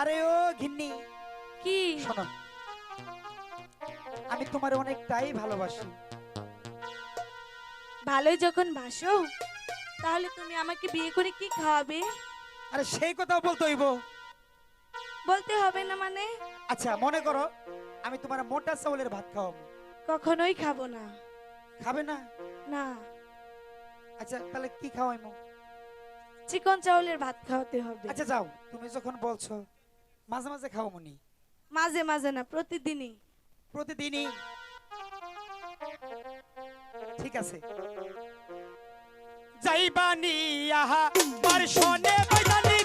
আরে ও ঘিন্নি। কি? শোনো আমি তোমার অনেকটাই ভালোবাসি। ভালোই যখন বাসো তাহলে তুমি আমাকে বিয়ে করে কি খাওয়াবে? আরে সেই কথাও বলতে হইব। বলতে হবে না মানে? আচ্ছা মনে করো আমি তোমার মোটা চাউলের ভাত খাওয়াবো। কখনোই খাব না। খাবে না? না। আচ্ছা তাহলে কি খাওয়াইমো? চিকন চাউলের ভাত খাওয়াতে হবে। আচ্ছা যাও তুমি যখন বলছো। মাঝে মাঝে খাও মনি। মাঝে মাঝে না প্রতিদিনই। প্রতিদিনই। ঠিক আছে। যাইবানি আহা বর্ষনে বৈদানি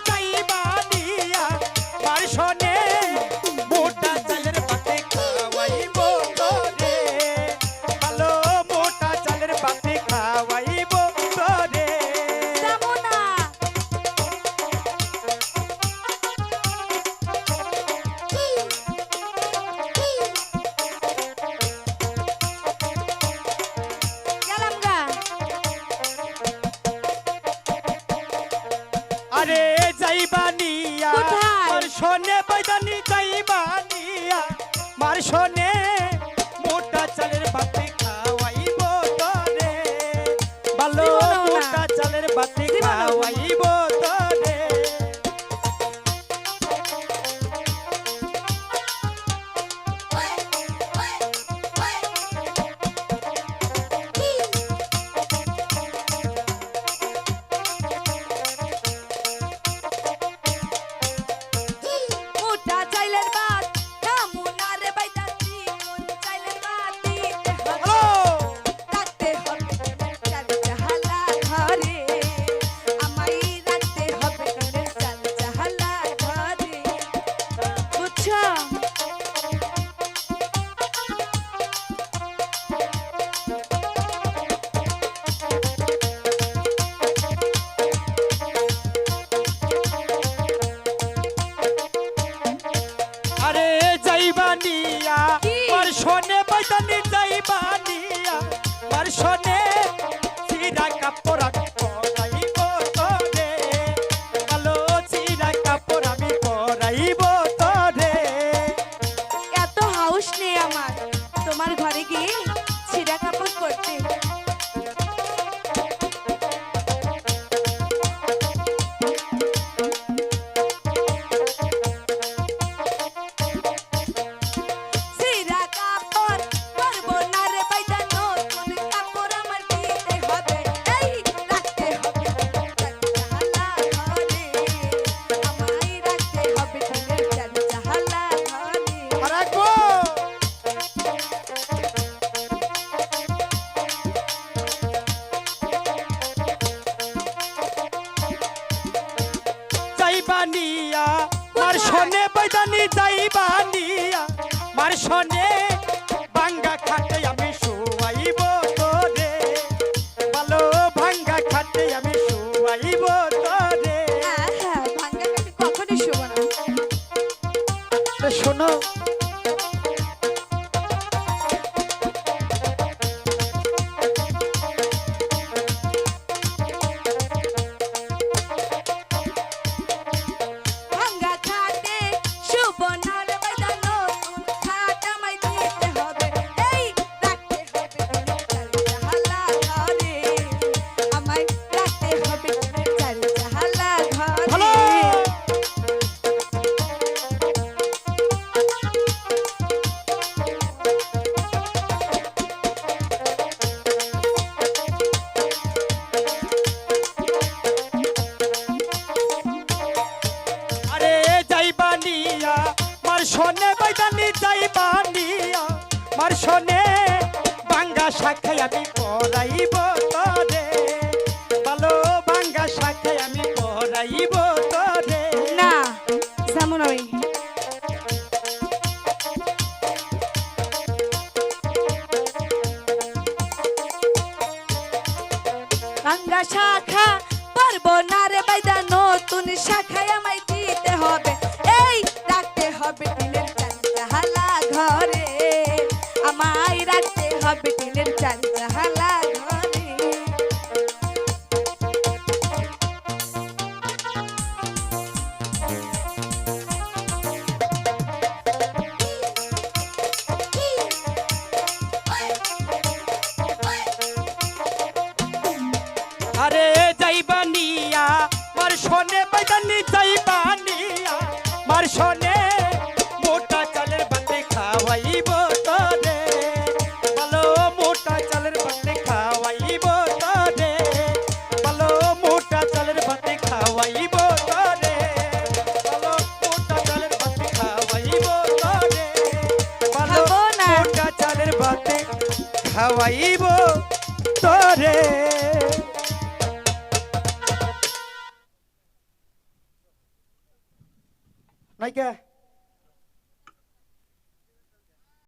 যাইবানিয়া মার মারশনে বৈদানি যাইবানিয়া মারশনে মোটা কি? মারশনে মারশনে বৈদানি যাইবানিয়া মারশনে বাঙ্গা খাটে আমি শুয়াইব তোরে। ভালো ভাঙ্গা খাটে আমি শুয়াইব তোরে। হ্যাঁ হ্যাঁ ভাঙ্গা খাটে কখনো শোবো না। তো শোনো যাইবানিয়া মার শোনে বাঙ্গা শাখায় আমি পড়াইব। মার শোনে বাইদানি যাই বানিয়া মার শোনে মোটা চালের ভাতে খাওয়াইব তোরে। ভালো মোটা চালের ভাতে খাওয়াইব তোরে। ভালো মোটা চালের ভাতে খাওয়াইব তোরে। ভালো মোটা চালের ভাতে খাওয়াইব তোরে। ভালো মোটা চালের ভাতে খাওয়াইব তোরে। Like a